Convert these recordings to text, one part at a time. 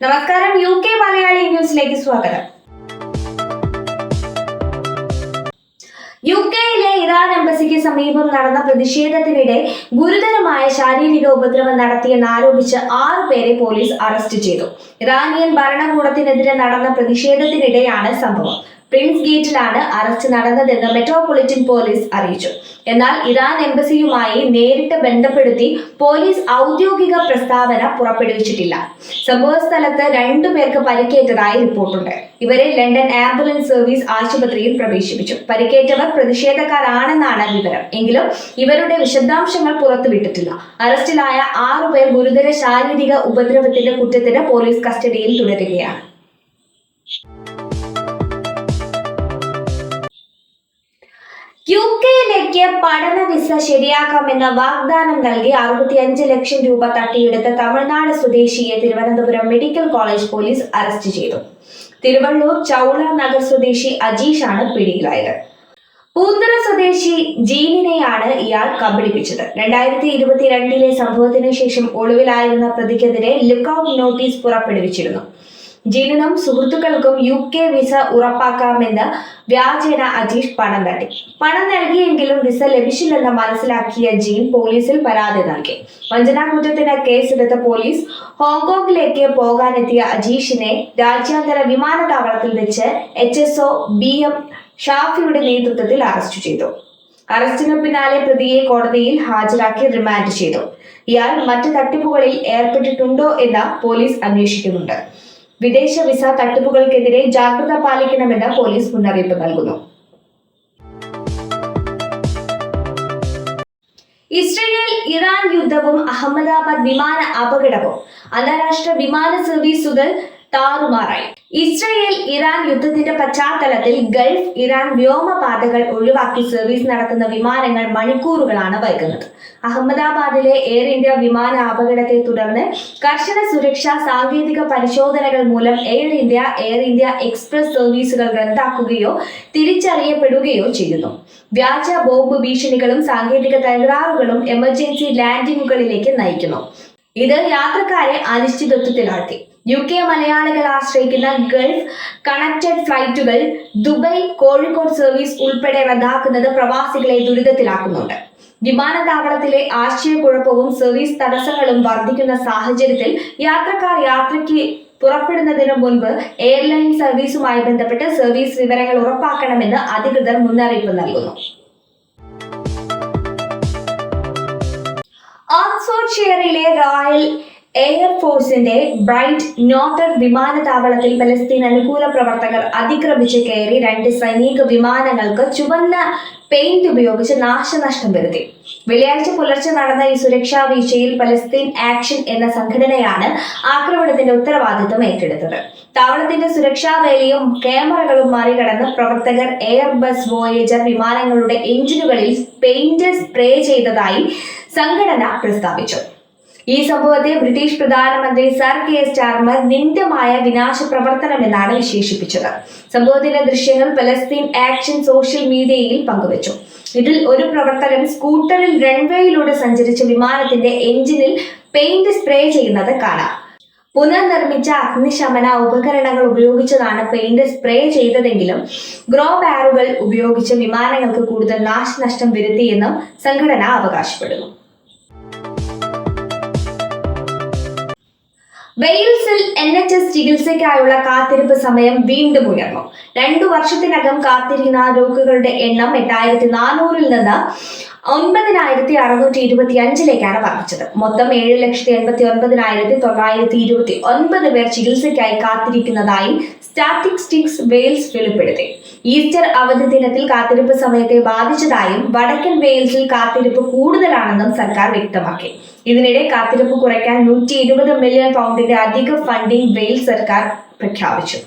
നമസ്കാരം U K Malayali ന്യൂസിലേക്ക് സ്വാഗതം. യു കെയിലെ ഇറാൻ എംബസിക്ക് സമീപം നടന്ന പ്രതിഷേധത്തിനിടെ ഗുരുതരമായ ശാരീരിക ഉപദ്രവം നടത്തിയെന്നാരോപിച്ച് ആറു പേരെ പോലീസ് അറസ്റ്റ് ചെയ്തു. ഇറാനിയൻ ഭരണകൂടത്തിനെതിരെ നടന്ന പ്രതിഷേധത്തിനിടെയാണ് സംഭവം. പ്രിൻസ് ഗേറ്റിലാണ് അറസ്റ്റ് നടന്നതെന്ന് മെട്രോപൊളിറ്റൻ പോലീസ് അറിയിച്ചു. എന്നാൽ ഇറാൻ എംബസിയുമായി നേരിട്ട് ബന്ധപ്പെടുത്തി പോലീസ് ഔദ്യോഗിക പ്രസ്താവന പുറപ്പെടുവിച്ചിട്ടില്ല. സംഭവ സ്ഥലത്ത് രണ്ടു പേർക്ക് പരിക്കേറ്റതായി റിപ്പോർട്ടുണ്ട്. ഇവരെ ലണ്ടൻ ആംബുലൻസ് സർവീസ് ആശുപത്രിയിൽ പ്രവേശിപ്പിച്ചു. പരിക്കേറ്റവർ പ്രതിഷേധക്കാരാണെന്നാണ് വിവരം. എങ്കിലും ഇവരുടെ വിശദാംശങ്ങൾ പുറത്തുവിട്ടിട്ടില്ല. അറസ്റ്റിലായ ആറുപേർ ഗുരുതര ശാരീരിക ഉപദ്രവത്തിന്റെ കുറ്റത്തിന് പോലീസ് കസ്റ്റഡിയിൽ തുടരുകയാണ്. കെയിലേക്ക് പഠന വിസ ശരിയാക്കാമെന്ന വാഗ്ദാനം നൽകി അറുപത്തിയഞ്ച് ലക്ഷം രൂപ തട്ടിയെടുത്ത തമിഴ്നാട് സ്വദേശിയെ Thiruvananthapuram medical college police arrest ചെയ്തു. തിരുവള്ളൂർ ചൗള നഗർ സ്വദേശി അജീഷാണ് പിടിയിലായത്. പൂന്തറ സ്വദേശി ജീനിനെയാണ് ഇയാൾ കബളിപ്പിച്ചത്. രണ്ടായിരത്തി ഇരുപത്തിരണ്ടിലെ സംഭവത്തിന് ശേഷം ഒളിവിലായിരുന്ന പ്രതിക്കെതിരെ ലുക്കൌട്ട് നോട്ടീസ് പുറപ്പെടുവിച്ചിരുന്നു. ജീനിനും സുഹൃത്തുക്കൾക്കും യു കെ വിസ ഉറപ്പാക്കാമെന്ന് വ്യാജേന അജീഷ് പണം തട്ടി. പണം നൽകിയെങ്കിലും വിസ ലഭിച്ചില്ലെന്ന് മനസ്സിലാക്കിയ ജീൻ പോലീസിൽ പരാതി നൽകി. വഞ്ചനാ കുറ്റത്തിന് കേസെടുത്ത പോലീസ് ഹോങ്കോങ്ങിലേക്ക് പോകാനെത്തിയ അജീഷിനെ രാജ്യാന്തര വിമാനത്താവളത്തിൽ വെച്ച് H S O B M ഷാഫിയുടെ നേതൃത്വത്തിൽ അറസ്റ്റ് ചെയ്തു. അറസ്റ്റിന് പിന്നാലെ പ്രതിയെ കോടതിയിൽ ഹാജരാക്കി റിമാൻഡ് ചെയ്തു. ഇയാൾ മറ്റ് തട്ടിപ്പുകളിൽ ഏർപ്പെട്ടിട്ടുണ്ടോ എന്ന് പോലീസ് അന്വേഷിക്കുന്നുണ്ട്. വിദേശ വിസ തട്ടിപ്പുകൾക്കെതിരെ ജാഗ്രത പാലിക്കണമെന്ന് പോലീസ് മുന്നറിയിപ്പ് നൽകുന്നു. ഇസ്രയേൽ ഇറാൻ യുദ്ധവും അഹമ്മദാബാദ് വിമാന അപകടവും. അന്താരാഷ്ട്ര വിമാന സർവീസുകൾ താറുമാറായി. ഇസ്രയേൽ ഇറാൻ യുദ്ധത്തിന്റെ പശ്ചാത്തലത്തിൽ ഗൾഫ് ഇറാൻ വ്യോമപാതകൾ ഒഴിവാക്കി സർവീസ് നടത്തുന്ന വിമാനങ്ങൾ മണിക്കൂറുകളാണ് വൈകുന്നത്. അഹമ്മദാബാദിലെ എയർ ഇന്ത്യ വിമാന അപകടത്തെ തുടർന്ന് കർശന സുരക്ഷാ സാങ്കേതിക പരിശോധനകൾ മൂലം Air India Air India Express സർവീസുകൾ റദ്ദാക്കുകയോ തിരിച്ചറിയപ്പെടുകയോ ചെയ്യുന്നു. വ്യാജ ബോംബ് ഭീഷണികളും സാങ്കേതിക തകരാറുകളും എമർജൻസി ലാൻഡിങ്ങുകളിലേക്ക് നയിക്കുന്നു. ഇത് യാത്രക്കാരെ അനിശ്ചിതത്വത്തിലാഴ്ത്തി. യു കെ മലയാളികൾ ആശ്രയിക്കുന്ന ഗൾഫ് കണക്റ്റഡ് ഫ്ലൈറ്റുകൾ ദുബൈ കോഴിക്കോട് സർവീസ് ഉൾപ്പെടെ റദ്ദാക്കുന്നത് പ്രവാസികളെ ദുരിതത്തിലാക്കുന്നുണ്ട്. വിമാനത്താവളത്തിലെ ആശയക്കുഴപ്പവും സർവീസ് തടസ്സങ്ങളും വർദ്ധിക്കുന്ന സാഹചര്യത്തിൽ യാത്രക്കാർ യാത്രയ്ക്ക് പുറപ്പെടുന്നതിന് മുൻപ് എയർലൈൻ സർവീസുമായി ബന്ധപ്പെട്ട് സർവീസ് വിവരങ്ങൾ ഉറപ്പാക്കണമെന്ന് അധികൃതർ മുന്നറിയിപ്പ് നൽകുന്നു. ഓക്സ്ഫോർഡ് ഷെയറിലെ റോയൽ എയർഫോഴ്സിന്റെ ബ്രൈറ്റ് നോട്ടർ വിമാനത്താവളത്തിൽ പലസ്തീൻ അനുകൂല പ്രവർത്തകർ അതിക്രമിച്ച് കയറി രണ്ട് സൈനിക വിമാനങ്ങൾക്ക് ചുവന്ന പെയിന്റ് ഉപയോഗിച്ച് നാശനഷ്ടം വരുത്തി. വെള്ളിയാഴ്ച പുലർച്ചെ നടന്ന ഈ സുരക്ഷാ വീഴ്ചയിൽ പലസ്തീൻ ആക്ഷൻ എന്ന സംഘടനയാണ് ആക്രമണത്തിന്റെ ഉത്തരവാദിത്വം ഏറ്റെടുത്തത്. താവളത്തിന്റെ സുരക്ഷാ വേലയും ക്യാമറകളും മറികടന്ന് പ്രവർത്തകർ എയർബസ് വോയേജർ വിമാനങ്ങളുടെ എഞ്ചിനുകളിൽ പെയിന്റ് സ്പ്രേ ചെയ്തതായി സംഘടന പ്രസ്താവിച്ചു. ഈ സംഭവത്തെ ബ്രിട്ടീഷ് പ്രധാനമന്ത്രി സർ കെ എസ് ചാർമർ നിന്ദ്യമായ വിനാശ പ്രവർത്തനമെന്നാണ് വിശേഷിപ്പിച്ചത്. സംഭവത്തിന്റെ ദൃശ്യങ്ങൾ പലസ്തീൻ ആക്ഷൻ സോഷ്യൽ മീഡിയയിൽ പങ്കുവച്ചു. ഇതിൽ ഒരു പ്രവർത്തകൻ സ്കൂട്ടറിൽ റൺവേയിലൂടെ സഞ്ചരിച്ച വിമാനത്തിന്റെ എഞ്ചിനിൽ പെയിന്റ് സ്പ്രേ ചെയ്യുന്നത് കാണാം. പുനർനിർമ്മിച്ച അഗ്നിശമന ഉപകരണങ്ങൾ ഉപയോഗിച്ചതാണ് പെയിന്റ് സ്പ്രേ ചെയ്തതെങ്കിലും ഗ്രോ ബാറുകൾ ഉപയോഗിച്ച് വിമാനങ്ങൾക്ക് കൂടുതൽ നാശനഷ്ടം വരുത്തിയെന്നും സംഘടന അവകാശപ്പെടുന്നു. വെയിൽസിൽ എൻ എച്ച് എസ് ചികിത്സയ്ക്കായുള്ള കാത്തിരിപ്പ് സമയം വീണ്ടും ഉയർന്നു. രണ്ടു വർഷത്തിനകം കാത്തിരിക്കുന്ന രോഗികളുടെ എണ്ണം എട്ടായിരത്തി നാനൂറിൽ നിന്ന് ഒൻപതിനായിരത്തി അറുന്നൂറ്റി ഇരുപത്തി അഞ്ചിലേക്കാണ് വർദ്ധിച്ചത്. മൊത്തം ഏഴ് ലക്ഷത്തി എൺപത്തി ഒൻപതിനായിരത്തി തൊള്ളായിരത്തി ഇരുപത്തി ഒൻപത് പേർ ചികിത്സയ്ക്കായി കാത്തിരിക്കുന്നതായി സ്റ്റാറ്റിസ്റ്റിക്സ് വെയിൽസ് വെളിപ്പെടുത്തി. ഈസ്റ്റർ അവധി ദിനത്തിൽ കാത്തിരിപ്പ് സമയത്തെ ബാധിച്ചതായും വടക്കൻ വെയിൽസിൽ കാത്തിരിപ്പ് കൂടുതലാണെന്നും സർക്കാർ വ്യക്തമാക്കി. ഇതിനിടെ കാത്തിരിപ്പ് കുറയ്ക്കാൻ നൂറ്റി ഇരുപത് മില്യൺ പൗണ്ടിന്റെ അധിക ഫണ്ടിംഗ് വെയിൽസ് സർക്കാർ പ്രഖ്യാപിച്ചു.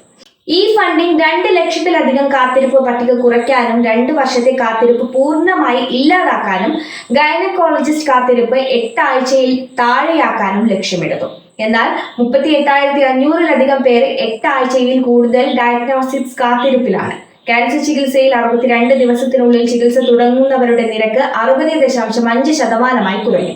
ഈ ഫണ്ടിംഗ് രണ്ട് ലക്ഷത്തിലധികം കാത്തിരിപ്പ് പട്ടിക കുറയ്ക്കാനും രണ്ട് വർഷത്തെ കാത്തിരിപ്പ് പൂർണമായി ഇല്ലാതാക്കാനും ഗൈനക്കോളജിസ്റ്റ് കാത്തിരിപ്പ് എട്ടാഴ്ചയിൽ താഴെയാക്കാനും ലക്ഷ്യമിടുന്നു. എന്നാൽ മുപ്പത്തി എട്ടായിരത്തി അഞ്ഞൂറിലധികം പേര് എട്ടാഴ്ചയിൽ കൂടുതൽ ഡയഗ്നോസ്റ്റിക്സ് കാത്തിരിപ്പിലാണ്. ക്യാൻസർ ചികിത്സയിൽ അറുപത്തിരണ്ട് ദിവസത്തിനുള്ളിൽ ചികിത്സ തുടങ്ങുന്നവരുടെ നിരക്ക് അറുപത് ദശാംശം അഞ്ച് ശതമാനമായി കുറഞ്ഞു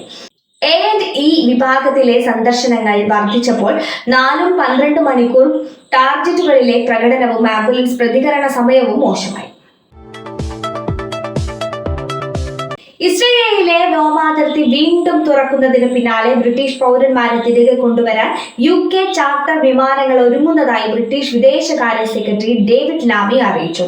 എ ആൻഡ് ഇ വിഭാഗത്തിലെ സന്ദർശനങ്ങൾ വർദ്ധിച്ചപ്പോൾ നാലും പന്ത്രണ്ട് മണിക്കൂർ ടാർഗറ്റുകളിലെ പ്രകടനവും ആംബുലൻസ് പ്രതികരണ സമയവും മോശമായി. ഇസ്രയേലിലെ വ്യോമാതിർത്തി വീണ്ടും തുറക്കുന്നതിന് പിന്നാലെ ബ്രിട്ടീഷ് പൗരന്മാരെ തിരികെ കൊണ്ടുവരാൻ യു കെ ചാർട്ടർ വിമാനങ്ങൾ ഒരുങ്ങുന്നതായി ബ്രിട്ടീഷ് വിദേശകാര്യ സെക്രട്ടറി ഡേവിഡ് ലാമി അറിയിച്ചു.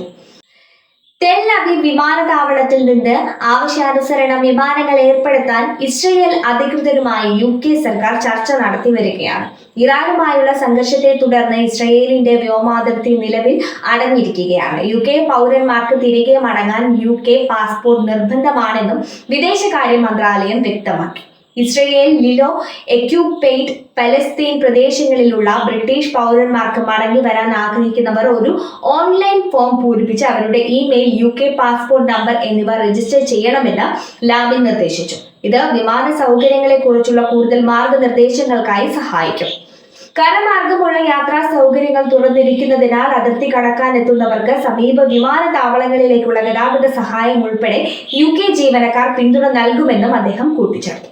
ടെൽ അവീവ് വിമാനത്താവളത്തിൽ നിന്ന് ആവശ്യാനുസരണം വിമാനങ്ങൾ ഏർപ്പെടുത്താൻ ഇസ്രയേൽ അധികൃതരുമായി യു കെ സർക്കാർ ചർച്ച നടത്തി വരികയാണ്. ഇറാനുമായുള്ള സംഘർഷത്തെ തുടർന്ന് ഇസ്രയേലിന്റെ വ്യോമാതിർത്തി നിലവിൽ അടഞ്ഞിരിക്കുകയാണ്. യു കെ പൗരന്മാർക്ക് തിരികെ മടങ്ങാൻ യു കെ പാസ്പോർട്ട് നിർബന്ധമാണെന്നും വിദേശകാര്യ മന്ത്രാലയം വ്യക്തമാക്കി. ഇസ്രയേൽ ലിലോ എക്യുപെയ്ഡ് പലസ്തീൻ പ്രദേശങ്ങളിലുള്ള ബ്രിട്ടീഷ് പൗരന്മാർക്ക് മടങ്ങി വരാൻ ആഗ്രഹിക്കുന്നവർ ഒരു ഓൺലൈൻ ഫോം പൂരിപ്പിച്ച് അവരുടെ email U K passport number എന്നിവ രജിസ്റ്റർ ചെയ്യണമെന്ന് ലാബിൽ നിർദ്ദേശിച്ചു. ഇത് വിമാന സൗകര്യങ്ങളെക്കുറിച്ചുള്ള കൂടുതൽ മാർഗനിർദ്ദേശങ്ങൾക്കായി സഹായിക്കും. കരമാർഗമുള്ള യാത്രാ സൗകര്യങ്ങൾ തുറന്നിരിക്കുന്നതിനാൽ അതിർത്തി കടക്കാനെത്തുന്നവർക്ക് സമീപ വിമാനത്താവളങ്ങളിലേക്കുള്ള ഗതാഗത സഹായം ഉൾപ്പെടെ യു കെ ജീവനക്കാർ പിന്തുണ നൽകുമെന്നും അദ്ദേഹം കൂട്ടിച്ചേർത്തു.